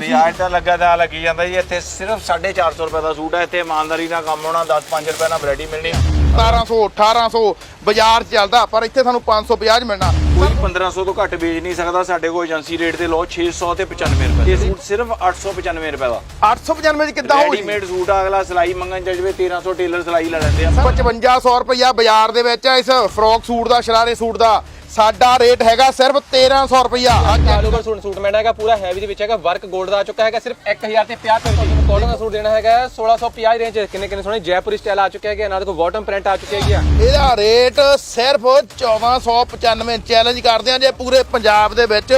ਵਿਆਜ ਤਾਂ ਲੱਗਾ ਤਾਂ ਲੱਗੀ ਜਾਂਦਾ ਜੀ ਇੱਥੇ ਸਿਰਫ 450 ਰੁਪਏ ਦਾ ਸੂਟ ਹੈ ਇੱਥੇ ਇਮਾਨਦਾਰੀ ਨਾਲ ਕੰਮ ਹੋਣਾ 10-5 ਰੁਪਏ ਨਾਲ ਵੈਰਾਈਟੀ ਮਿਲਣੀ 1700 1800 ਬਾਜ਼ਾਰ 'ਚ ਚੱਲਦਾ ਪਰ ਇੱਥੇ ਸਾਨੂੰ 550 'ਚ ਮਿਲਣਾ। ਕੋਈ 1500 ਤੋਂ ਘੱਟ ਵੇਚ ਨਹੀਂ ਸਕਦਾ ਸਾਡੇ ਕੋਲ ਏਜੰਸੀ ਰੇਟ ਤੇ ਲਓ 600 ਤੇ 95 ਰੁਪਏ ਇਹ ਸੂਟ ਸਿਰਫ 895 ਰੁਪਏ ਦਾ। 895 'ਚ ਕਿੱਦਾਂ ਹੋਈ ਰੈਡੀਮੇਡ ਸੂਟ ਅਗਲਾ ਸਿਲਾਈ ਮੰਗਣ ਜਜਵੇ 1300 ਟੇਲਰ ਸਿਲਾਈ ਲੈ ਲੈਂਦੇ ਆ। 5500 ਰੁਪਇਆ ਬਾਜ਼ਾਰ ਦੇ ਵਿੱਚ ਇਸ ਫਰੋਕ ਸੂਟ ਦਾ ਸ਼ਰਾਰੇ ਸੂਟ ਦਾ। ਸਾਡਾ ਰੇਟ ਹੈਗਾ ਸਿਰਫ 1300 ਰੁਪਇਆ all over suit suit man ਹੈਗਾ ਪੂਰਾ ਹੈਵੀ ਦੇ ਵਿੱਚ ਹੈਗਾ ਵਰਕ 골ਡ ਦਾ ਆ ਚੁੱਕਾ ਹੈਗਾ ਸਿਰਫ 1000 ਤੇ 50 ਰੁਪਏ ਕਾਟਨ ਦਾ ਸੂਟ ਦੇਣਾ ਹੈਗਾ 1650 ਰੇਂਜ ਕਿੰਨੇ ਕਿੰਨੇ ਸੋਹਣੇ ਜੈਪੁਰੀ ਸਟਾਈਲ ਆ ਚੁੱਕਿਆ ਹੈਗਾ ਨਾਲ ਦੇਖੋ ਬਾਟਮ ਪ੍ਰਿੰਟ ਆ ਚੁੱਕਿਆ ਹੈਗਾ ਇਹਦਾ ਰੇਟ ਸਿਰਫ 1495 ਚੈਲੰਜ ਕਰਦੇ ਆ ਜੇ ਪੂਰੇ ਪੰਜਾਬ ਦੇ ਵਿੱਚ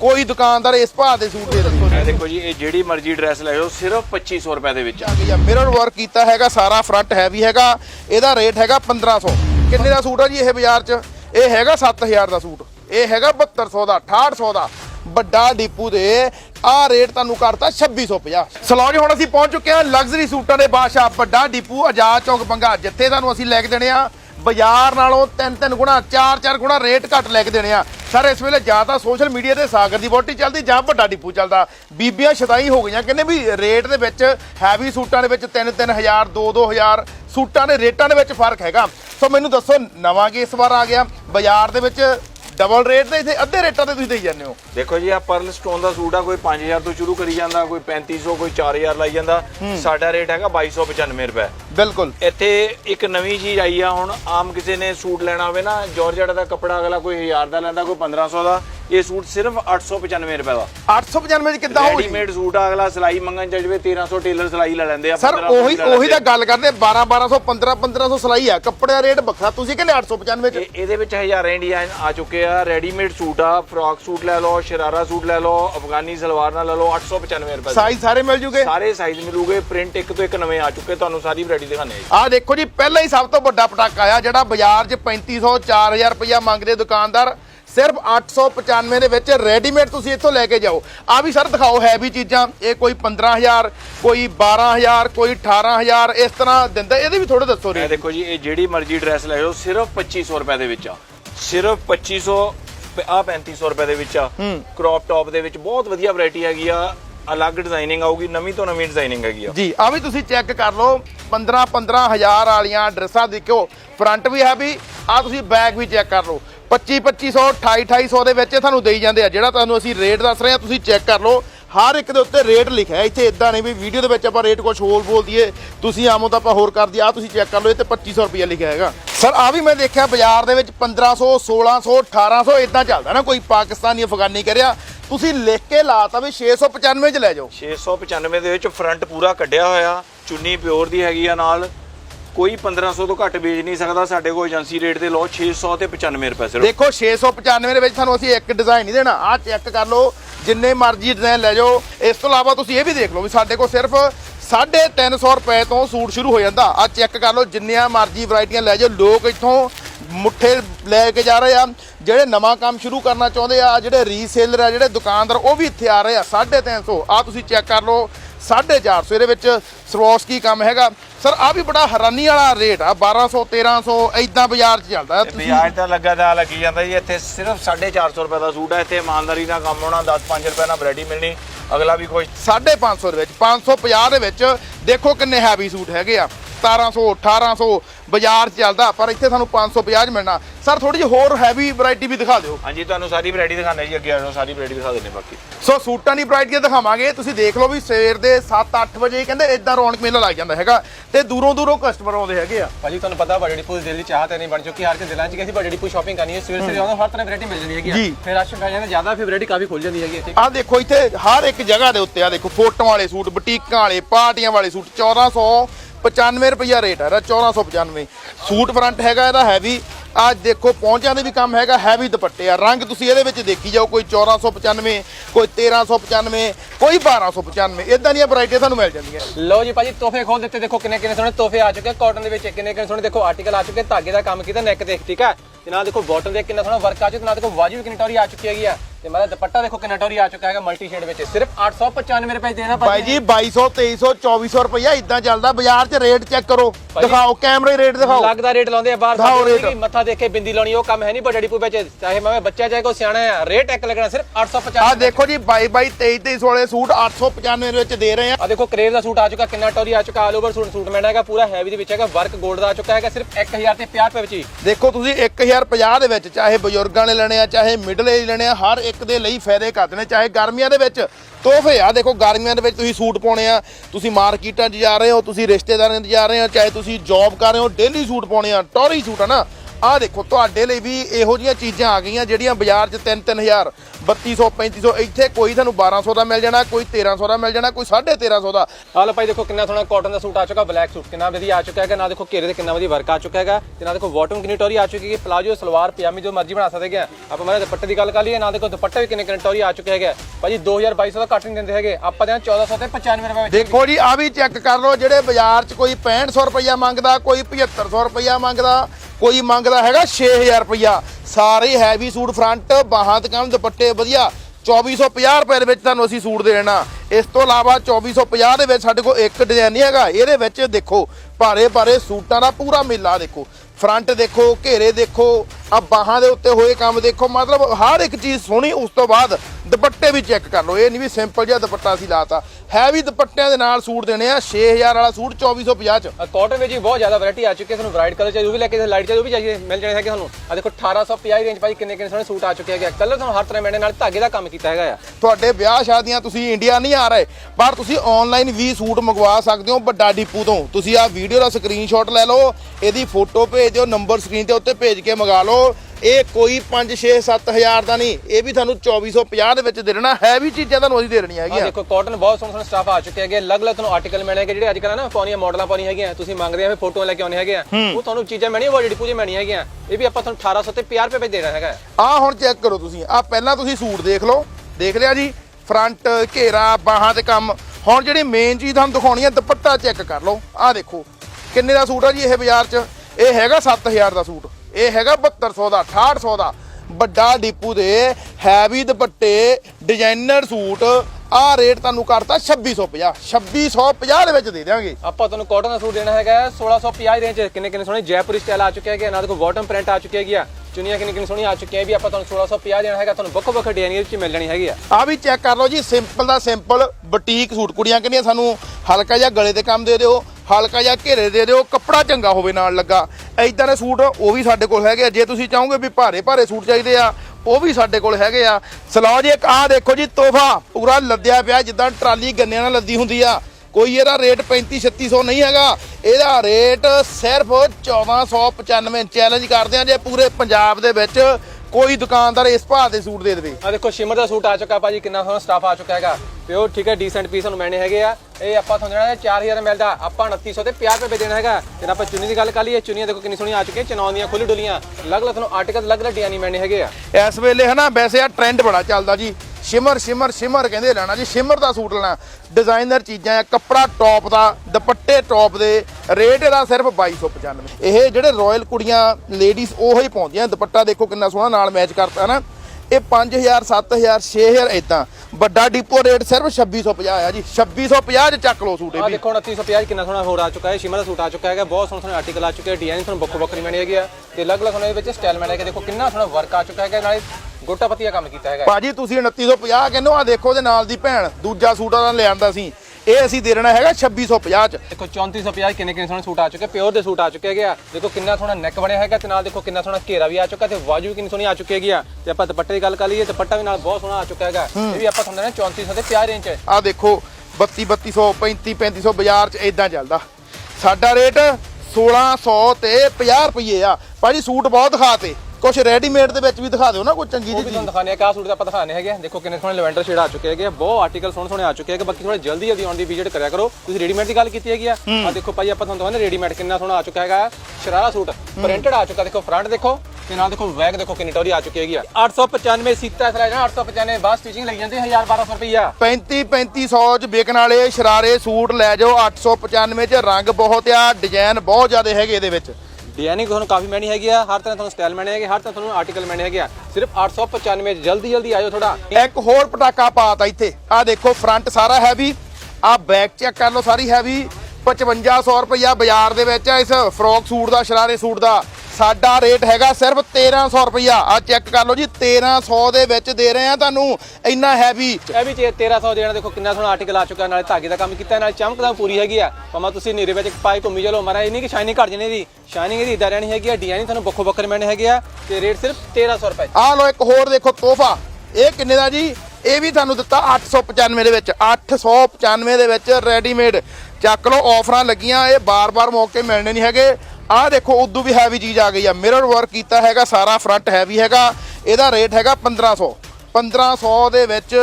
ਕੋਈ ਦੁਕਾਨਦਾਰ ਇਸ ਭਾਅ ਦੇ ਸੂਟ ਦੇ ਇਹ ਦੇਖੋ ਜੀ ਇਹ ਜਿਹੜੀ ਮਰਜ਼ੀ ਡਰੈਸ ਲੈ ਜਾਓ ਸਿਰਫ 2500 ਰੁਪਏ ਦੇ ਵਿੱਚ ਆ। ਮਿਰਰ ਵਰਕ ਕੀਤਾ ਹੈਗਾ ਸਾਰਾ ਫਰੰਟ ਹੈਵੀ ਹੈਗਾ ਇਹਦਾ ਰੇਟ ਹੈਗਾ 1500 ਕਿੰਨੇ ਦਾ ਸੂਟ ਆ ਜੀ ਇਹ ਬਾਜ਼ਾਰ 'ਚ? ਇਹ ਹੈਗਾ 7000 ਦਾ ਸੂਟ। ਇਹ ਹੈਗਾ 7200 ਦਾ 6800 ਦਾ। ਵੱਡਾ ਡੀਪੂ ਦੇ ਆ ਰੇਟ ਤੁਹਾਨੂੰ ਕਰਤਾ 2650 ਸਲੋ ਜੀ, ਹੁਣ ਅਸੀਂ ਪਹੁੰਚ ਚੁੱਕੇ ਹਾਂ ਲਗਜ਼ਰੀ ਸੂਟਾਂ ਦੇ ਬਾਦਸ਼ਾਹ ਵੱਡਾ ਡੀਪੂ ਆਜ਼ਾਦ ਚੌਕ ਬੰਗਾ ਜਿੱਥੇ ਤੁਹਾਨੂੰ ਅਸੀਂ ਲੈ ਕੇ ਦੇਣੇ ਆ ਬਾਜ਼ਾਰ ਨਾਲੋਂ ਤਿੰਨ ਤਿੰਨ ਗੁਣਾ ਚਾਰ ਚਾਰ ਗੁਣਾ ਰੇਟ ਘੱਟ ਲੈ ਕੇ ਦੇਣੇ ਆ। ਸਰ ਇਸ ਵੇਲੇ ਜਾਂ ਤਾਂ ਸੋਸ਼ਲ ਮੀਡੀਆ ਤੇ ਸਾਗਰ ਦੀ ਬੋਟੀ ਚੱਲਦੀ ਜਾਂ ਵੱਡਾ ਡਿਪੂ ਚੱਲਦਾ। ਬੀਬੀਆਂ ਸ਼ਦਾਈ ਹੋ ਗਈਆਂ ਕਹਿੰਦੇ ਵੀ ਰੇਟ ਦੇ ਵਿੱਚ ਹੈਵੀ ਸੂਟਾਂ ਦੇ ਵਿੱਚ 3 3000 2 2000 ਸੂਟਾਂ ਦੇ ਰੇਟਾਂ ਦੇ ਵਿੱਚ ਫ਼ਰਕ ਹੈਗਾ। ਸੋ ਮੈਨੂੰ ਦੱਸੋ ਨਵਾਂ ਕੀ ਇਸ ਵਾਰ ਆ ਗਿਆ। ਬਾਜ਼ਾਰ ਦੇ ਵਿੱਚ ਡਬਲ ਰੇਟ ਤੇ ਇੱਥੇ ਅੱਧੇ ਰੇਟਾਂ ਤੇ ਤੁਸੀਂ ਦੇਈ ਜਾਂਦੇ ਹੋ। ਦੇਖੋ ਜੀ ਆ ਪਰਲ ਸਟੋਨ ਦਾ ਸੂਟ ਆ ਕੋਈ 5000 ਤੋਂ ਸ਼ੁਰੂ ਕਰੀ ਜਾਂਦਾ ਕੋਈ 3500 ਕੋਈ 4000 ਲਾਈ ਜਾਂਦਾ। ਸਾਡਾ ਰੇਟ ਹੈਗਾ 2295 ਰੁਪਏ। ਬਿਲਕੁਲ। ਇੱਥੇ ਇੱਕ ਨਵੀਂ ਚੀਜ਼ ਆਈ ਆ ਹੁਣ ਆਮ ਕਿਸੇ ਨੇ ਸੂਟ ਲੈਣਾ ਹੋਵੇ ਨਾ ਜਾਰਜਟ ਦਾ ਕੱਪੜਾ ਅਗਲਾ ਕੋਈ 1000 ਦਾ ਲੈਂਦਾ ਕੋਈ 1500 ਦਾ ਇਹ ਸੂਟ ਸਿਰਫ 895 ਰੁਪਏ ਦਾ। 895 ਚ ਕਿੱਦਾਂ ਹੋਈ ਰੈਡੀਮੇਡ ਸੂਟ ਆ ਅਗਲਾ ਸਿਲਾਈ ਮੰਗਣ ਜਜਵੇ 1300 ਟੇਲਰ ਸਿਲਾਈ ਲੈ ਲੈਂਦੇ ਆ ਸਰ 1500 ਉਹੀ ਉਹੀ। ਤਾਂ ਗੱਲ ਕਰਦੇ 12 1200 15 1500 ਸਿਲਾਈ ਆ ਕੱਪੜੇ ਦਾ ਰੇਟ ਵੱਖਰਾ ਤੁਸੀਂ ਕਹਿੰਦੇ 895 ਚ? ਇਹ- ਇਹਦੇ ਵਿੱਚ ਹਜ਼ਾਰਾਂ ਡਿਜ਼ਾਈਨ ਆ ਚੁੱਕੇ ਆ ਰੈਡੀਮੇਡ ਸੂਟ ਆ ਫਰੋਕ ਸੂਟ ਲੈ ਲਓ ਸ਼ਰਾਰਾ ਸੂਟ ਲੈ ਲਓ ਅਫਗਾਨੀ ਸਲਵਾਰ ਨਾਲ ਲੈ ਲਓ 895 ਰੁਪਏ। ਸਾਈਜ਼ ਸਾਰੇ ਮਿਲ ਜੂਗੇ? ਸਾਰੇ ਸਾਈਜ਼ ਮਿਲੂਗੇ ਪ੍ਰਿੰਟ ਇੱਕ ਤੋਂ ਇੱਕ ਨਵੇਂ ਆ ਚੁੱਕੇ ਤੁਹਾਨੂੰ ਸਾਰੀ ਵੈਰਾਈਟੀ ਦਿਖਾਣੇ ਆ ਜੀ। ਆ ਦੇਖੋ ਜੀ ਪਹਿਲਾਂ ਹੀ ਸਭ ਤੋਂ ਵੱਡਾ ਪਟਾਕਾ ਆਇਆ ਜਿਹੜਾ ਬਾਜ਼ਾਰ 'ਚ 3500 4000 ਰੁਪਇਆ ਮੰਗਦੇ ਦੁਕਾਨਦਾਰ। ਸਿਰਫ 895 ਦੇ ਵਿੱਚ ਰੈਡੀਮੇਡ ਤੁਸੀਂ ਇੱਥੋਂ ਲੈ ਕੇ ਜਾਓ। ਆ ਵੀ ਸਰ ਦਿਖਾਓ ਹੈਵੀ ਚੀਜ਼ਾਂ। ਇਹ ਕੋਈ 15000 ਕੋਈ 12000 ਕੋਈ 18000 ਇਸ ਤਰ੍ਹਾਂ ਦਿੰਦਾ। ਇਹਦੇ ਵੀ ਥੋੜੇ ਦੱਸੋ ਇਹ ਰੇਟ। ਦੇਖੋ ਜੀ ਇਹ ਜਿਹੜੀ ਮਰਜ਼ੀ ਡਰੈਸ ਲੈ ਜਾਓ ਸਿਰਫ 2500 ਰੁਪਏ ਦੇ ਵਿੱਚ ਆ। ਸਿਰਫ 2500 ਆ 3500 ਰੁਪਏ ਦੇ ਵਿੱਚ ਆ। ਕ੍ਰੌਪ ਟਾਪ ਦੇ ਵਿੱਚ ਬਹੁਤ ਵਧੀਆ ਵੈਰਾਈਟੀ ਹੈਗੀ ਆ। ਅਲੱਗ ਡਿਜ਼ਾਈਨਿੰਗ ਆਊਗੀ, ਨਵੀਂ ਤੋਂ ਨਵੀਂ ਡਿਜ਼ਾਈਨਿੰਗ ਹੈਗੀ ਆ। ਜੀ ਆ ਵੀ ਤੁਸੀਂ ਚੈੱਕ ਕਰ ਲਓ 15 15000 ਵਾਲੀਆਂ ਡਰੈਸਾਂ ਦੇਖਿਓ ਫਰੰਟ ਵੀ ਹੈ ਵੀ ਆ ਤੁਸੀਂ ਬੈਕ ਵੀ ਚੈੱਕ ਕਰ ਲਓ। 25 2500 28 2800 ਦੇ ਵਿੱਚ ਤੁਹਾਨੂੰ ਦੇਈ ਜਾਂਦੇ ਆ, ਜਿਹੜਾ ਤੁਹਾਨੂੰ ਅਸੀਂ ਰੇਟ ਦੱਸ ਰਹੇ ਆ ਤੁਸੀਂ ਚੈੱਕ ਕਰ ਲਓ। ਹਰ ਇੱਕ ਦੇ ਉੱਤੇ ਰੇਟ ਲਿਖਿਆ ਇੱਥੇ ਇਦਾਂ ਨਹੀਂ ਵੀ ਵੀਡੀਓ ਦੇ ਵਿੱਚ ਆਪਾਂ ਰੇਟ ਕੁਝ ਹੋਰ ਬੋਲ ਦਈਏ, ਤੁਸੀਂ ਆਮੋ ਤਾਂ ਆਪਾਂ ਹੋਰ ਕਰ ਦਈਏ ਆ ਤੁਸੀਂ ਚੈੱਕ ਕਰ ਲਓ, ਇਹ ਤੇ 2500 ਰੁਪਏ ਲਿਖਿਆ ਹੈਗਾ। ਸਰ ਆ ਵੀ ਮੈਂ ਦੇਖਿਆ, ਬਾਜ਼ਾਰ ਦੇ ਵਿੱਚ 1500 1600 1800 ਇਦਾਂ ਚੱਲਦਾ ਨਾ, ਕੋਈ ਪਾਕਿਸਤਾਨੀ, ਅਫਗਾਨੀ ਕਰਿਆ ਤੁਸੀਂ ਲਿਖ ਕੇ ਲਾਤਾ ਵੀ 695 ਚ ਲੈ ਜਾਓ। 695 ਦੇ ਵਿੱਚ ਫਰੰਟ ਪੂਰਾ ਕੱਢਿਆ ਹੋਇਆ ਚੁੰਨੀ ਪਿਓਰ ਦੀ ਹੈਗੀ ਆ ਨਾਲ। ਕੋਈ 1500 ਤੋਂ ਘੱਟ ਵੇਚ ਨਹੀਂ ਸਕਦਾ ਸਾਡੇ ਕੋਲ ਏਜੰਸੀ ਰੇਟ ਤੇ ਲਓ 600 ਤੇ 95 ਰੁਪਏ ਸਿਰਫ। ਦੇਖੋ 695 ਦੇ ਵਿੱਚ ਤੁਹਾਨੂੰ ਅਸੀਂ ਇੱਕ ਡਿਜ਼ਾਈਨ ਨਹੀਂ ਦੇਣਾ। ਆਹ ਚੈੱਕ ਕਰ ਲਓ ਜਿੰਨੇ ਮਰਜ਼ੀ ਡਿਜ਼ਾਈਨ ਲੈ ਜਾਓ। ਇਸ ਤੋਂ ਇਲਾਵਾ ਤੁਸੀਂ ਇਹ ਵੀ ਦੇਖ ਲਓ ਵੀ ਸਾਡੇ ਕੋਲ ਸਿਰਫ 350 ਰੁਪਏ ਤੋਂ ਸੂਟ ਸ਼ੁਰੂ ਹੋ ਜਾਂਦਾ। ਆਹ ਚੈੱਕ ਕਰ ਲਓ ਜਿੰਨੀਆਂ ਮਰਜ਼ੀ ਵੈਰਾਈਟੀਆਂ ਲੈ ਜਾਓ। ਲੋਕ ਇੱਥੋਂ ਮੁੱਠੇ ਲੈ ਕੇ ਜਾ ਰਹੇ ਆ। ਜਿਹੜੇ ਨਵਾਂ ਕੰਮ ਸ਼ੁਰੂ ਕਰਨਾ ਚਾਹੁੰਦੇ ਆ ਜਿਹੜੇ ਰੀਸੇਲਰ ਆ ਜਿਹੜੇ ਦੁਕਾਨਦਾਰ ਉਹ ਵੀ ਇੱਥੇ ਆ ਰਹੇ ਆ। 350 ਆ ਤੁਸੀਂ ਚੈੱਕ ਕਰ ਲਓ 450 ਇਹਦੇ ਵਿੱਚ ਸਵੋਸਕੀ ਕੰਮ ਹੈਗਾ? ਸਰ ਆ ਵੀ ਬੜਾ ਹੈਰਾਨੀ ਵਾਲਾ ਰੇਟ ਆ। 1200 1300 ਐਦਾਂ ਬਾਜ਼ਾਰ 'ਚ ਚੱਲਦਾ। ਤੁਸੀਂ ਵਿਆਜ ਤਾਂ ਲੱਗਾ ਤਾਂ ਲੱਗੀ ਜਾਂਦਾ ਜੀ। ਇੱਥੇ ਸਿਰਫ 450 ਰੁਪਏ ਦਾ ਸੂਟ ਹੈ ਇੱਥੇ ਇਮਾਨਦਾਰੀ ਨਾਲ ਕੰਮ ਹੋਣਾ 10-5 ਰੁਪਏ ਨਾਲ ਵੈਰਾਈਟੀ ਮਿਲਣੀ। ਅਗਲਾ ਵੀ ਖੁਸ਼। 550 ਦੇ ਵਿੱਚ 550 ਦੇ ਵਿੱਚ ਦੇਖੋ ਕਿੰਨੇ ਹੈਵੀ ਸੂਟ ਹੈਗੇ ਆ। 1700 1800 ਬਾਜ਼ਾਰ 'ਚ ਚੱਲਦਾ ਪਰ ਇੱਥੇ ਤੁਹਾਨੂੰ 550 'ਚ ਮਿਲਣਾ। ਸਰ ਥੋੜੀ ਜਿਹੀ ਹੋਰ ਹੈਵੀ ਵੈਰਾਈਟੀ ਵੀ ਦਿਖਾ ਦਿਓ। ਹਾਂਜੀ ਤੁਹਾਨੂੰ ਸਾਰੀ ਵੈਰਾਈਟੀ ਦਿਖਾਣੇ ਜੀ ਅੱਗੇ ਆ ਜਾਓ ਸਾਰੀ ਵੈਰਾਈਟੀ ਦਿਖਾ ਦਿੰਦੇ ਬਾਕੀ। ਸੋ ਸੂਟਾਂ ਦੀ ਵੈਰਾਈਟੀ ਦਿਖਾਵਾਂਗੇ। ਤੁਸੀਂ ਦੇਖ ਲਓ ਵੀ ਸਵੇਰ ਦੇ 7-8 ਵਜੇ ਕਹਿੰਦੇ ਇਦਾਂ ਰੌਣਕ ਮੇਲਾ ਲੱਗ ਜਾਂਦਾ ਹੈਗਾ। ਤੇ ਦੂਰੋਂ ਦੂਰੋਂ ਕਸਟਮਰ ਆਉਂਦੇ ਹੈਗੇ ਆ। ਭਾਜੀ ਤੁਹਾਨੂੰ ਪਤਾ ਬੜੀ ਡਿਪੂ ਦਿਲ ਦੀ ਚਾਹਤ ਨਹੀਂ ਬਣ ਚੁੱਕੀ। ਹਰ ਕੇ ਦਿਲਾਂ 'ਚ ਕਿ ਅਸੀਂ ਬੜੀ ਡਿਪੂ ਸ਼ਾਪਿੰਗ ਕਰਨੀ ਹੈ। ਸਵੇਰ ਸਵੇਰੇ ਆਉਂਦਾ ਹਰ ਤਰ੍ਹਾਂ ਵੈਰਾਈਟੀ ਮਿਲ ਜਾਂਦੀ ਹੈਗੀ ਜੀ। ਆ। ਫਿਰ ਰਸ਼ ਪੈ ਜਾਂਦਾ ਜ਼ਿਆਦਾ ਫਿਰ ਵੈਰਾਈਟੀ ਕਾਫੀ ਖੁੱਲ ਜਾਂਦੀ ਹੈਗੀ ਇੱਥੇ। ਆਹ ਦੇਖੋ ਇੱਥੇ ਹਰ ਇੱਕ ਜਗ੍ਹਾ ਦੇ ਉੱਤੇ ਆ ਦੇਖੋ ਫੋਟੋਆਂ ਵਾਲੇ ਸੂਟ ਬੁਟੀਕਾਂ ਵਾਲੇ ਪਾਰਟੀਆਂ ਵਾਲੇ ਸੂਟ 1495 ਰੁਪਈਆ ਰੇਟ ਹੈ ਇਹਦਾ 1495 ਸੂਟ ਫਰੰਟ ਹੈਗਾ ਇਹਦਾ ਹੈਵੀ ਆ ਦੇਖੋ ਪਹੁੰਚਿਆਂ ਦੇ ਵੀ ਕੰਮ ਹੈਗਾ ਹੈਵੀ ਦੁਪੱਟੇ ਆ। ਰੰਗ ਤੁਸੀਂ ਇਹਦੇ ਵਿੱਚ ਦੇਖੀ ਜਾਓ ਕੋਈ 1495 ਕੋਈ 1395 ਕੋਈ 1295 ਇਦਾਂ ਦੀਆਂ ਵੈਰਾਈਟੀਆਂ ਤੁਹਾਨੂੰ ਮਿਲ ਜਾਂਦੀਆਂ। ਲਓ ਜੀ ਭਾਜੀ ਤੋਹਫੇ ਖੋਲ ਦਿੱਤੇ। ਦੇਖੋ ਕਿੰਨੇ ਕਿੰਨੇ ਸੋਹਣੇ ਤੋਹਫੇ ਆ ਚੁੱਕੇ ਕਾਟਨ ਦੇ ਵਿੱਚ ਕਿੰਨੇ ਕਿੰਨੇ ਸੋਹਣੇ ਦੇਖੋ ਆਰਟੀਕਲ ਆ ਚੁੱਕੇ ਧਾਗੇ ਦਾ ਕੰਮ ਕੀਤਾ ਨੈਕ ਤੇ ਠੀਕ ਹੈ ਤੇ ਨਾਲ ਦੇਖੋ ਬਾਟਮ ਦੇ ਕਿੰਨਾ ਸੋਹਣਾ ਵਰਕ ਆ ਚੁੱਕਾ। ਨਾਲ ਦੇਖੋ ਵਾਜਬ ਕਿੰਨੀ ਟੌਰੀ ਆ ਚੁੱਕੀ ਹੈਗੀ ਆ। ਤੇ ਮਾਰਾ ਦੁਪੱਟਾ ਦੇਖੋ ਕਿੰਨਾ ਟੌਰੀ ਆ ਚੁੱਕਾ ਹੈਗਾ ਮਲਟੀ ਸ਼ੇਡ ਵਿੱਚ। ਸਿਰਫ 895 ਰੁਪਏ ਦੇਣਾ ਭਾਈ ਜੀ 2200 2300 2400 ਰੁਪਈਆ ਇਦਾਂ ਚੱਲਦਾ। ਬਾਜ਼ਾਰ 'ਚ ਰੇਟ ਚੈੱਕ ਕਰੋ। ਦਿਖਾਓ ਕੈਮਰੇ ਰੇਟ ਦਿਖਾਓ। ਲੱਗਦਾ ਰੇਟ ਲਾਉਂਦੇ ਆ ਬਾਹਰ ਮੱਥਾ ਦੇਖ ਕੇ ਬਿੰਦੀ ਲਾਉਣੀ ਉਹ ਕੰਮ ਹੈ ਨਹੀਂ ਵੱਡਾ ਡਿਪੂ ਵਿੱਚ। ਚਾਹੇ ਮੈਂ ਬੱਚਾ ਚਾਹੇ ਕੋਈ ਸਿਆਣਾ ਆ ਰੇਟ ਇੱਕ ਲੱਗਣਾ ਸਿਰਫ 850 ਆ ਦੇਖੋ ਜੀ 22 22 23 23 ਵਾਲੇ ਸੂਟ 895 ਦੇ ਵਿੱਚ ਦੇ ਰਹੇ ਆ। ਆ ਦੇਖੋ ਕਰੇਵ ਦਾ ਸੂਟ ਆ ਚੁੱਕਾ ਕਿੰਨਾ ਟੌਰੀ ਆ ਚੁੱਕਾ ਆਲ ਓਵਰ ਸੂਟ ਸੂਟ ਮੈਨਾਂ ਹੈਗਾ ਪੂਰਾ ਹੈਵੀ ਦੇ ਵਿੱਚ ਹੈਗਾ ਵਰਕ 골ਡ ਦਾ ਆ ਚੁੱਕਾ ਹੈਗਾ ਸਿਰਫ 1000 ਤੇ 50 ਰੁਪਏ ਵਿੱਚ ਹੀ। ਦੇਖੋ ਤੁਸੀਂ 1050 ਦੇ ਵਿੱਚ ਚਾਹੇ ਬਜ਼ੁਰਗਾਂ ਨੇ ਲੈਣੇ ਆ ਚਾਹੇ ਮਿਡਲ ਏਜ ਲੈਣੇ ਆ ਹਰ ਇੱਕ ਦੇ ਲਈ ਫਾਇਦੇ ਕਰਦੇ ਨੇ ਚਾਹੇ ਗਰਮੀਆਂ ਦੇ ਵਿੱਚ। ਤੋਹਫੇ ਆ ਦੇਖੋ ਗਰਮੀਆਂ ਦੇ ਵਿੱਚ ਤੁਸੀਂ ਸੂਟ ਪਾਉਣੇ ਆ ਤੁਸੀਂ ਮਾਰਕੀਟਾਂ 'ਚ ਜਾ ਰਹੇ ਹੋ ਤੁਸੀਂ ਰਿਸ਼ਤੇਦਾਰਾਂ 'ਚ ਜਾ ਰਹੇ ਹੋ ਚਾਹੇ ਤੁਸੀਂ ਜੌਬ ਕਰ ਰਹੇ ਹੋ ਡੇਲੀ ਸੂਟ ਪਾਉਣੇ ਆ ਟੌਰੀ ਸੂਟ ਆ ਨਾ। ਆਹ ਦੇਖੋ ਤੁਹਾਡੇ ਲਈ ਵੀ ਇਹੋ ਜਿਹੀਆਂ ਚੀਜ਼ਾਂ ਆ ਗਈਆਂ ਜਿਹੜੀਆਂ ਬਾਜ਼ਾਰ 'ਚ 3-3000 3200 3500 ਇੱਥੇ ਕੋਈ ਤੁਹਾਨੂੰ 1200 ਦਾ ਮਿਲ ਜਾਣਾ ਕੋਈ 1300 ਦਾ ਮਿਲ ਜਾਣਾ ਕੋਈ 1350 ਦਾ। ਆਹ ਲਓ ਭਾਈ ਦੇਖੋ ਕਿੰਨਾ ਸੋਹਣਾ ਕਾਟਨ ਦਾ ਸੂਟ ਆ ਚੁੱਕਾ ਬਲੈਕ ਸੂਟ ਕਿੰਨਾ ਵਧੀਆ ਆ ਚੁੱਕਾ ਹੈਗਾ ਨਾ ਦੇਖੋ ਘੇਰੇ ਤੇ ਕਿੰਨਾ ਵਧੀਆ ਵਰਕ ਆ ਚੁੱਕਾ ਹੈਗਾ ਤੇ ਨਾ ਦੇਖੋ ਬਾਟਮ ਕਿੰਨੀ ਟੌਰੀ ਆ ਚੁੱਕੀ ਹੈ ਪਲਾਜੋ ਸਲਵਾਰ ਪਜਾਮੀ ਜੋ ਮਰਜ਼ੀ ਬਣਾ ਸਕਦੇ ਹੈਗੇ ਆਪਾਂ ਮਾਰੇ ਦੁਪੱਟੇ ਦੀ ਗੱਲ ਕਰ ਲਈਏ ਨਾ ਦੇਖੋ ਦੁਪੱਟੇ ਵੀ ਕਿੰਨੇ ਕਿੰਨੇ ਟੌਰੀ ਆ ਚੁੱਕੇ ਹੈਗੇ ਭਾਜੀ 2200 ਦਾ ਘੱਟ ਨਹੀਂ ਦਿੰਦੇ ਹੈਗੇ ਆਪਾਂ ਦੇ 1400 ਤੇ 95 ਰੁਪਏ ਦੇਖੋ ਜੀ ਆ ਵੀ ਚੈੱਕ ਕਰ ਲਓ ਜਿਹੜੇ ਬਾਜ਼ਾਰ 'ਚ ਕੋਈ 6500 ਰੁਪਈਆ ਮੰਗਦਾ ਕੋਈ 7500 ਰੁਪਈਆ ਮੰਗਦਾ ਕੋਈ ਮੰਗਦਾ ਹੈਗਾ 6000 ਰੁਪਈਆ। ਸਾਰੇ ਹੈਵੀ ਸੂਟ ਫਰੰਟ ਬਾਹਾਂ ਤੇ ਕੰਮ ਦੁਪੱਟੇ ਵਧੀਆ। 2450 ਰੁਪਏ ਦੇ ਵਿੱਚ ਤੁਹਾਨੂੰ ਅਸੀਂ ਸੂਟ ਦੇਣਾ। ਇਸ ਤੋਂ ਇਲਾਵਾ 2450 ਦੇ ਵਿੱਚ ਸਾਡੇ ਕੋਲ ਇੱਕ ਡਿਜ਼ਾਈਨ ਨਹੀਂ ਹੈਗਾ। ਇਹਦੇ ਵਿੱਚ ਦੇਖੋ ਭਾਰੇ ਭਾਰੇ ਸੂਟਾਂ ਦਾ ਪੂਰਾ ਮੇਲਾ ਦੇਖੋ। ਫਰੰਟ ਦੇਖੋ, ਘੇਰੇ ਦੇਖੋ ਆ ਬਾਹਾਂ ਦੇ ਉੱਤੇ ਹੋਏ ਕੰਮ ਦੇਖੋ ਮਤਲਬ ਹਰ ਇੱਕ ਚੀਜ਼ ਸੋਹਣੀ ਉਸ ਤੋਂ ਬਾਅਦ ਦੁਪੱਟੇ ਵੀ ਚੈੱਕ ਕਰ ਲਓ। ਇਹ ਨਹੀਂ ਵੀ ਸਿੰਪਲ ਜਿਹਾ ਦੁਪੱਟਾ ਅਸੀਂ ਲਾਤਾ। ਹੈਵੀ ਦੁਪੱਟਿਆਂ ਦੇ ਨਾਲ ਸੂਟ ਦੇਣੇ ਆ 6000 ਵਾਲਾ ਸੂਟ 2450 ਚ। ਕਾਟਨ ਵਿੱਚ ਵੀ ਬਹੁਤ ਜ਼ਿਆਦਾ ਵੈਰਾਈਟੀ ਆ ਚੁੱਕੀ ਹੈ ਤੁਹਾਨੂੰ ਬ੍ਰਾਈਟ ਕਲਰ ਚਾਹੀਏ ਉਹ ਵੀ ਲੈ ਕੇ ਲਾਈਟ ਚਾਹੀਏ ਉਹ ਵੀ ਚਾਹੀਏ ਮਿਲ ਜਾਣੇ ਹੈਗੇ ਤੁਹਾਨੂੰ। ਆ ਦੇਖੋ 1850 ਰੇਂਜ ਭਾਈ ਕਿੰਨੇ ਕਿੰਨੇ ਸੋਹਣੇ ਸੂਟ ਆ ਚੁੱਕੇ ਹੈਗੇ ਕਲਰ ਤੁਹਾਨੂੰ ਹਰ ਤਰ੍ਹਾਂ ਮਿਲਣੇ ਨਾਲ ਧਾਗੇ ਦਾ ਕੰਮ ਕੀਤਾ ਹੈਗਾ ਆ। ਤੁਹਾਡੇ ਵਿਆਹ ਸ਼ਾਦੀਆਂ ਤੁਸੀਂ ਇੰਡੀਆ ਨਹੀਂ ਆ ਰਹੇ ਪਰ ਤੁਸੀਂ ਆਨਲਾਈਨ ਵੀ ਸੂਟ ਮੰਗਵਾ ਸਕਦੇ ਹੋ ਵੱਡਾ ਡਿਪੂ ਤੋਂ। ਤੁਸੀਂ ਆ ਵੀਡੀਓ ਦਾ ਸਕਰੀਨਸ਼ਾਟ ਲੈ ਲਓ ਇਹਦੀ ਫੋਟੋ ਭੇਜ ਦਿਓ ਨੰਬਰ ਸਕਰੀਨ ਤੇ ਉੱਤੇ ਭੇਜ ਕੇ ਮੰਗਾ ਲਓ। ਇਹ ਕੋਈ 5 6 7000 ਦਾ ਨਹੀਂ। ਇਹ ਵੀ ਤੁਹਾਨੂੰ 2450 ਦੇ ਵਿੱਚ ਦੇ ਦੇਣਾ। ਹੈ ਵੀ ਚੀਜ਼ਾਂ ਤੁਹਾਨੂੰ ਅਸੀਂ ਦੇ ਦੇਣੀਆਂ ਹੈਗੀਆਂ। ਦੇਖੋ ਕਾਟਨ ਬਹੁਤ ਸੋਹਣੇ ਸੋਹਣੇ ਸਟਾਫ ਆ ਚੁੱਕੇ ਹੈਗੇ। ਅਲੱਗ-ਅਲੱਗ ਤੁਹਾਨੂੰ ਆਰਟੀਕਲ ਮਿਲਣਗੇ ਜਿਹੜੇ ਅੱਜ ਕੱਲ੍ਹ ਨਾ ਪਾਉਣੀਆਂ ਮਾਡਲਾਂ ਪਾਉਣੀਆਂ ਹੈਗੀਆਂ। ਤੁਸੀਂ ਮੰਗਦੇ ਆ ਫੋਟੋਆਂ ਲੈ ਕੇ ਆਉਣੇ ਹੈਗੇ ਆ। ਉਹ ਤੁਹਾਨੂੰ ਚੀਜ਼ਾਂ ਮਿਲਣੀਆਂ ਵੱਡੀ ਡਿਪੂ 'ਚ ਮਿਲਣੀਆਂ ਹੈਗੀਆਂ। ਇਹ ਵੀ ਆਪਾਂ ਤੁਹਾਨੂੰ 1800 ਤੇ 50 ਰੁਪਏ ਵਿੱਚ ਦੇਣਾ ਹੈਗਾ। ਆ ਹੁਣ ਚੈੱਕ ਕਰੋ ਤੁਸੀਂ। ਆ ਪਹਿਲਾਂ ਤੁਸੀਂ ਸੂਟ ਦੇਖ ਲਓ। ਦੇਖ ਲਿਆ ਜੀ? ਫਰੰਟ ਘੇਰਾ ਬਾਹਾਂ ਤੇ ਕੰਮ। ਹੁਣ ਜਿਹੜੀ ਮੇਨ ਚੀਜ਼ ਤੁਹਾਨੂੰ ਦਿਖਾਉਣੀ ਹੈ ਦੁਪੱਟਾ ਚੈੱਕ ਕਰ ਲਓ। ਆ ਦੇਖੋ। ਕਿੰਨੇ ਦਾ ਸੂਟ ਆ ਜੀ ਇਹ ਬਾਜ਼ਾਰ 'ਚ? ਇਹ ਹੈਗਾ 7000 ਦਾ ਸੂਟ। ਇਹ ਹੈਗਾ 7200 ਦਾ 6800 ਦਾ। ਵੱਡਾ ਡੀਪੂ ਦੇ ਹੈਵੀ ਦੁਪੱਟੇ ਡਿਜ਼ਾਈਨਰ ਸੂਟ ਆ ਰੇਟ ਤੁਹਾਨੂੰ ਕਰਤਾ 2650 2650 ਦੇ ਵਿੱਚ ਦੇ ਦਿਆਂਗੇ। ਆਪਾਂ ਤੁਹਾਨੂੰ ਕਾਟਨ ਦਾ ਸੂਟ ਦੇਣਾ ਹੈਗਾ 1650 ਰੇਂਜ ਕਿੰਨੇ ਕਿੰਨੇ ਸੋਹਣੇ ਜੈਪੁਰੀ ਸਟਾਈਲ ਆ ਚੁੱਕੇ ਹੈਗੇ ਨਾਲ ਦੇਖੋ ਬਾਟਮ ਪ੍ਰਿੰਟ ਆ ਚੁੱਕੀ ਹੈਗੀ ਚੁੰਨੀਆਂ ਕਿੰਨੀ ਕਿੰਨੀ ਸੋਹਣੀਆਂ ਆ ਚੁੱਕੀਆਂ ਵੀ ਆਪਾਂ ਤੁਹਾਨੂੰ 1650 ਦੇਣਾ ਹੈਗਾ ਤੁਹਾਨੂੰ ਵੱਖੋ ਵੱਖ ਡਿਜ਼ਾਈਨ ਵਿੱਚ ਮਿਲ ਜਾਣੀ ਹੈਗੀ ਆ। ਆ ਵੀ ਚੈੱਕ ਕਰ ਲਓ ਜੀ ਸਿੰਪਲ ਦਾ ਸਿੰਪਲ ਬੁਟੀਕ ਸੂਟ। ਕੁੜੀਆਂ ਕਹਿੰਦੀਆਂ ਸਾਨੂੰ ਹਲਕਾ ਜਿਹਾ ਗਲੇ ਤੇ ਕੰਮ ਦੇ ਦਿਓ ਹਲਕਾ ਜਿਹਾ ਘੇਰੇ ਦੇ ਦਿਓ ਕੱਪੜਾ ਚੰਗਾ ਹੋਵੇ ਨਾਲ ਲੱਗਾ। ਐਦਾਂ ਦੇ ਸੂਟ ਉਹ ਵੀ ਸਾਡੇ ਕੋਲ ਹੈਗੇ ਆ। ਜੇ ਤੁਸੀਂ ਚਾਹੋਗੇ ਵੀ ਭਾਰੇ ਭਾਰੇ ਸੂਟ ਚਾਹੀਦੇ ਆ, ਉਹ ਵੀ ਸਾਡੇ ਕੋਲ ਹੈਗੇ ਆ। ਸਲਾਓ ਜੀ ਇੱਕ ਆ ਦੇਖੋ ਜੀ, ਤੋਹਫਾ ਪੂਰਾ ਲੱਦਿਆ ਪਿਆ, ਜਿੱਦਾਂ ਟਰਾਲੀ ਗੰਨਿਆਂ ਨਾਲ ਲੱਦੀ ਹੁੰਦੀ ਆ। ਕੋਈ ਇਹਦਾ ਰੇਟ 35 3600 ਨਹੀਂ ਹੈਗਾ। ਇਹਦਾ ਰੇਟ ਸਿਰਫ 1495 ਚੈਲੰਜ ਕਰਦੇ ਆ ਜੇ ਪੂਰੇ ਪੰਜਾਬ ਦੇ ਵਿੱਚ ਕੋਈ ਦੁਕਾਨਦਾਰ ਇਸ ਭਾਅ ਦੇ ਸੂਟ ਦੇ ਦੇਵੇ। ਆ ਦੇਖੋ ਸ਼ਿਮਰ ਦਾ ਸੂਟ ਆ ਚੁੱਕਾ ਭਾਜੀ ਕਿੰਨਾ ਸੋਹਣਾ ਸਟਾਫ ਆ ਚੁੱਕਾ ਹੈਗਾ। ਪਿਓਰ ਠੀਕ ਹੈ ਡੀਸੈਂਟ ਪੀਸ ਤੁਹਾਨੂੰ ਮਿਲਣੇ ਹੈਗੇ ਆ। ਇਹ ਆਪਾਂ ਤੁਹਾਨੂੰ ਦੇਣਾ ਹੈ 4000 ਮਿਲਦਾ ਆਪਾਂ 2900 ਤੇ 50 ਰੁਪਏ ਦੇਣਾ ਹੈਗਾ। ਤੇ ਆਪਾਂ ਚੁੰਨੀ ਦੀ ਗੱਲ ਕਰ ਲਈਏ ਚੁੰਨੀਆਂ ਦੇਖੋ ਕਿੰਨੀ ਸੋਹਣੀਆਂ ਆ ਚਨੌਨ ਦੀਆਂ ਖੁੱਲੀ ਡੁੱਲੀਆਂ। ਅਲੱਗ-ਅਲੱਗ ਤੁਹਾਨੂੰ ਆਰਟੀਕਲ ਅਲੱਗ-ਅਲੱਗ ਡਿਜ਼ਾਈਨ ਮਿਲਣੇ ਹੈਗੇ ਆ। ਇਸ ਵੇਲੇ ਹਨਾ ਵੈਸੇ ਆ ਟ੍ਰੈਂਡ ਬੜਾ ਚੱਲਦਾ ਜੀ। ਸ਼ਿਮਰ ਸ਼ਿਮਰ ਸ਼ਿਮਰ ਕਹਿੰਦੇ ਲੈਣਾ ਜੀ ਸ਼ਿਮਰ ਦਾ ਸੂਟ ਲੈਣਾ। ਡਿਜ਼ਾਈਨਰ ਚੀਜ਼ਾਂ ਆ ਕੱਪੜਾ ਟੌਪ ਦਾ ਦੁਪੱਟੇ ਟੌਪ ਦੇ ਰੇਟ ਇਹਦਾ ਸਿਰਫ 2295 ਇਹ ਜਿਹੜੇ ਰਾਇਲ ਕੁੜੀਆਂ ਲੇਡੀਜ਼ ਉਹ ਹੀ ਪਾਉਂਦੀਆਂ ਦੁਪੱਟਾ ਦੇਖੋ ਕਿੰਨਾ ਸੋਹਣਾ ਨਾਲ ਮੈਚ ਕਰਤਾ ਨਾ। ਇਹ 5000 7000 6000 ਇਦਾਂ ਵੱਡਾ ਡਿਪੋ ਰੇਟ ਸਿਰਫ 2650 ਆ ਜੀ। 2650 ਚ ਚੱਕ ਲਓ ਸੂਟ ਇਹ ਆ ਵੀ। ਦੇਖੋ 2950 ਕਿੰਨਾ ਸੋਹਣਾ ਹੋਰ ਆ ਚੁੱਕਾ ਹੈ ਸ਼ਿਮਰ ਦਾ ਸੂਟ ਆ ਚੁੱਕਾ ਹੈਗਾ ਬਹੁਤ ਸੋਹਣੇ ਸੋਹਣੇ ਆਰਟੀਕਲ ਆ ਚੁੱਕੇ ਡਿਜ਼ਾਈਨ ਤੁਹਾਨੂੰ ਵੱਖੋ ਵੱਖਰੀ ਮਿਲਣੀ ਹੈਗੀ ਆ। ਤੇ ਅਲੱਗ-ਅਲੱਗ ਇਹਦੇ ਵਿੱਚ ਸਟਾਈਲ ਮਿਲੇਗਾ ਦੇਖੋ ਕਿੰਨਾ ਸੋਹਣਾ ਵਰਕ ਆ ਚੁੱਕਾ ਹੈਗਾ ਨਾਲੇ ਗੋਟਾ ਪਤੀਆ ਕੰਮ ਕੀਤਾ ਹੈਗਾ ਭਾਜੀ ਤੁਸੀਂ 2950 ਕਹਿੰਦੇ ਆ ਦੇਖੋ ਉਹਦੇ ਨਾਲ ਦੀ ਭੈਣ ਦੂਜਾ ਸੂਟ ਉਹਦਾ ਲਿਆਂਦਾ ਸੀ। ਇਹ ਅਸੀਂ ਦੇ ਦੇਣਾ ਹੈਗਾ 2650 ਚ। ਦੇਖੋ 3450 ਕਿੰਨੇ ਕਿੰਨੇ ਸੋਹਣੇ ਸੂਟ ਆ ਚੁੱਕੇ ਪਿਓਰ ਦੇ ਸੂਟ ਆ ਚੁੱਕੇ ਹੈਗੇ ਆ। ਦੇਖੋ ਕਿੰਨਾ ਸੋਹਣਾ ਨੈਕ ਬਣਿਆ ਹੈਗਾ ਤੇ ਨਾਲ ਦੇਖੋ ਕਿੰਨਾ ਸੋਹਣਾ ਘੇਰਾ ਵੀ ਆ ਚੁੱਕਾ ਤੇ ਬਾਜੂ ਵੀ ਕਿੰਨੀ ਸੋਹਣੀ ਆ ਚੁੱਕੀ ਹੈਗੀ ਆ। ਤੇ ਆਪਾਂ ਦੁਪੱਟੇ ਦੀ ਗੱਲ ਕਰ ਲਈਏ ਦੁਪੱਟਾ ਵੀ ਨਾਲ ਬਹੁਤ ਸੋਹਣਾ ਆ ਚੁੱਕਾ ਹੈਗਾ। ਇਹ ਵੀ ਆਪਾਂ ਤੁਹਾਨੂੰ ਦੇਣਾ 3400 ਤੇ 50 ਰੇਂਜ ਚ ਆ ਦੇਖੋ 32 3200 35 3500 ਬਾਜ਼ਾਰ 'ਚ ਇਦਾਂ ਚੱਲਦਾ। ਸਾਡਾ ਰੇਟ 1600 ਤੇ 50 ਰੁਪਏ ਆ। ਭਾਜੀ ਸੂਟ ਬਹੁਤ ਦਿਖਾਤੇ ਕੁਝ ਰੈਡੀਮੇਡ ਦੇ ਵਿੱਚ ਵੀ ਦਿਖਾ ਦਿਓ ਨਾ ਕੋਈ ਚੰਗੀ ਉਹ ਵੀ ਜਿਹੀ ਤੁਹਾਨੂੰ ਦਿਖਾਣੇ ਆ ਕਾ ਸੂਟ ਦਾ ਆਪਾਂ ਦਿਖਾਣੇ ਹੈਗੇ ਆ। ਦੇਖੋ ਕਿੰਨੇ ਸੋਹਣੇ ਲੈਵੈਂਡਰ ਸ਼ੇਡ ਆ ਚੁੱਕੇ ਹੈਗੇ ਆ। ਬਹੁਤ ਆਰਟੀਕਲ ਸੋਹਣੇ ਸੋਹਣੇ ਆ ਚੁੱਕੇ ਹੈਗੇ ਬਾਕੀ ਥੋੜਾ ਜਲਦੀ ਜਲਦੀ ਆਉਣ ਦੀ ਵਿਜ਼ਿਟ ਕਰਿਆ ਕਰੋ। ਤੁਸੀਂ ਰੈਡੀਮੇਡ ਦੀ ਗੱਲ ਕੀਤੀ ਹੈਗੀ ਆ। ਆ ਦੇਖੋ ਭਾਈ ਆਪਾਂ ਤੁਹਾਨੂੰ ਦਿਖਾਉਂਦੇ ਰੈਡੀਮੇਡ ਕਿੰਨਾ ਸੋਹਣਾ ਆ ਚੁੱਕਾ ਹੈਗਾ। ਸ਼ਰਾਰਾ ਸੂਟ ਪ੍ਰਿੰਟਡ ਆ ਚੁੱਕਾ। ਦੇਖੋ ਫਰੰਟ ਦੇਖੋ ਤੇ ਨਾਲ ਦੇਖੋ ਵੈਗ ਦੇਖੋ ਕਿੰਨੀ ਟੌਰੀ ਆ ਚੁੱਕੀ ਹੈਗੀ ਆ। 895 ਸੀਤਾ ਇਸ ਲੈਣਾ 895 ਬਾਅਦ ਸਟਿਚਿੰਗ ਲੱਗ ਜਾਂਦੀ 1000 1200 ਰੁਪਈਆ। 35 3500 ਚ ਵਿਕਣ ਵਾਲੇ ਸ਼ਰਾਰੇ ਸੂਟ ਲੈ ਜਾਓ। 895 ਚ ਰੰਗ ਬਹੁਤ ਆ ਡਿਜ਼ਾਈਨ ਬਹੁਤ ਜ਼ਿਆਦਾ ਹੈਗੇ ਇਹਦੇ ਵਿੱਚ। ਡਿਜ਼ਾਈਨਿੰਗ ਤੁਹਾਨੂੰ ਕਾਫੀ ਮੈਣੀ ਹੈਗੀ ਆ, ਹਰ ਤਰ੍ਹਾਂ ਤੁਹਾਨੂੰ ਸਟਾਈਲ ਮੈਣੀ ਹੈਗੇ, ਹਰ ਤਰ੍ਹਾਂ ਤੁਹਾਨੂੰ ਆਰਟੀਕਲ ਮੈਣੀ ਹੈਗੇ ਆ। ਸਿਰਫ 895 ਜਲਦੀ ਜਲਦੀ ਆਇਓ ਥੋੜਾ ਇੱਕ ਹੋਰ ਪਟਾਕਾ ਪਾਤਾ ਇੱਥੇ। ਆ ਦੇਖੋ ਫਰੰਟ ਸਾਰਾ ਹੈਵੀ ਆ ਬੈਕ ਚੈੱਕ ਕਰ ਲਓ ਸਾਰੀ ਹੈਵੀ 5500 ਰੁਪਇਆ ਬਾਜ਼ਾਰ ਦੇ ਵਿੱਚ ਆ ਇਸ ਫਰੋਕ ਸੂਟ ਦਾ, ਸ਼ਰਾਰੇ ਸੂਟ ਦਾ। ਸਾਡਾ ਰੇਟ ਹੈਗਾ ਸਿਰਫ 1300 ਰੁਪਇਆ ਆ ਚੈੱਕ ਕਰ ਲਓ ਜੀ 1300 ਦੇ ਵਿੱਚ ਦੇ ਰਹੇ ਆ ਤੁਹਾਨੂੰ। ਇੰਨਾ ਹੈਵੀ ਇਹ ਵੀ ਚੇ 1300 ਦੇਣਾ ਦੇਖੋ ਕਿੰਨਾ ਸੋਹਣਾ ਆਰਟੀਕਲ ਆ ਚੁੱਕਾ ਨਾਲੇ ਧਾਗੇ ਦਾ ਕੰਮ ਕੀਤਾ ਨਾਲੇ ਚਮਕਦਾ ਪੂਰੀ ਹੈਗੀ ਆ। ਭਾਵੇਂ ਤੁਸੀਂ ਨੀਰੇ ਵਿੱਚ ਪਾਈ ਘੁੰਮੀ ਚਲੋ ਮਾਰਾ ਇਹ ਨਹੀਂ ਕਿ ਸ਼ਾਈਨਿੰਗ ਘਟ ਜਣੇ ਦੀ ਸ਼ਾਈਨਿੰਗ ਇਹਦੀ ਇਦਾਂ ਰਹਿਣੀ ਹੈਗੀ ਆ ਡਿਜ਼ਾਈਨ ਤੁਹਾਨੂੰ ਵੱਖੋ ਵੱਖਰੇ ਮਿਲਣੇ ਹੈਗੇ ਆ ਤੇ ਰੇਟ ਸਿਰਫ 1300 ਰੁਪਏ। ਆ ਲਓ ਇੱਕ ਹੋਰ ਦੇਖੋ ਤੋਹਫਾ। ਇਹ ਕਿੰਨੇ ਦਾ ਜੀ? ਇਹ ਵੀ ਤੁਹਾਨੂੰ ਦਿੱਤਾ 895 ਦੇ ਵਿੱਚ। 895 ਦੇ ਵਿੱਚ ਰੈਡੀਮੇਡ ਚੱਕ ਲਓ ਆਫਰਾਂ ਲੱਗੀਆਂ ਇਹ ਬਾਰ-ਬਾਰ ਮੌਕੇ ਮਿਲਣੇ ਨਹੀਂ ਹੈਗੇ। ਆਹ ਦੇਖੋ, ਉਦੋਂ ਵੀ ਹੈਵੀ ਚੀਜ਼ ਆ ਗਈ ਆ। ਮਿਰਰ ਵਰਕ ਕੀਤਾ ਹੈਗਾ, ਸਾਰਾ ਫਰੰਟ ਹੈਵੀ ਹੈਗਾ। ਇਹਦਾ ਰੇਟ ਹੈਗਾ 1500 1500 ਦੇ ਵਿੱਚ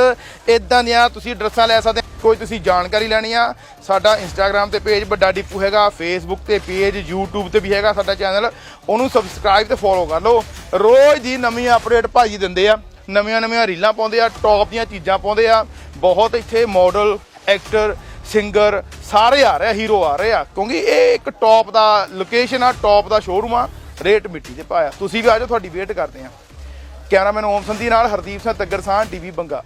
ਇਦਾਂ ਦੀਆਂ ਤੁਸੀਂ ਡਰੈਸਾਂ ਲੈ ਸਕਦੇ ਕੋਈ ਤੁਸੀਂ ਜਾਣਕਾਰੀ ਲੈਣੀ ਆ, ਸਾਡਾ ਇੰਸਟਾਗ੍ਰam ਤੇ ਪੇਜ ਵੱਡਾ ਡਿਪੂ ਹੈਗਾ ਫੇਸਬੁੱਕ ਤੇ ਪੇਜ YouTube ਤੇ ਵੀ ਹੈਗਾ ਸਾਡਾ ਚੈਨਲ ਉਹਨੂੰ ਸਬਸਕ੍ਰਾਈਬ ਤੇ ਫੋਲੋ ਕਰ ਲਓ। ਰੋਜ਼ ਦੀ ਨਵੀਂ ਅਪਡੇਟ ਭਾਜੀ ਦਿੰਦੇ ਆ। ਨਵੀਆਂ ਨਵੀਆਂ ਰੀਲਾਂ ਪਾਉਂਦੇ ਆ ਟੌਪ ਦੀਆਂ ਚੀਜ਼ਾਂ ਪਾਉਂਦੇ ਆ। ਬਹੁਤ ਇੱਥੇ ਮਾਡਲ ਐਕਟਰ ਸਿੰਗਰ ਸਾਰੇ ਆ ਰਹੇ ਆ ਹੀਰੋ ਆ ਰਹੇ ਆ। ਕਿਉਂਕਿ ਇਹ ਇੱਕ ਟੌਪ ਦਾ ਲੋਕੇਸ਼ਨ ਆ ਟੌਪ ਦਾ ਸ਼ੋਰੂਮ ਆ, ਰੇਟ ਮਿੱਟੀ ਤੇ ਪਾਇਆ। ਤੁਸੀਂ ਵੀ ਆ ਜਾਓ, ਤੁਹਾਡੀ ਵੇਟ ਕਰਦੇ ਆ। ਕੈਮਰਾਮੈਨ ਓਮ ਸੰਧੀ ਨਾਲ ਹਰਦੀਪ ਸਿੰਘ ਤੱਗਰ ਸਾਹ ਟੀਵੀ ਬੰਗਾ।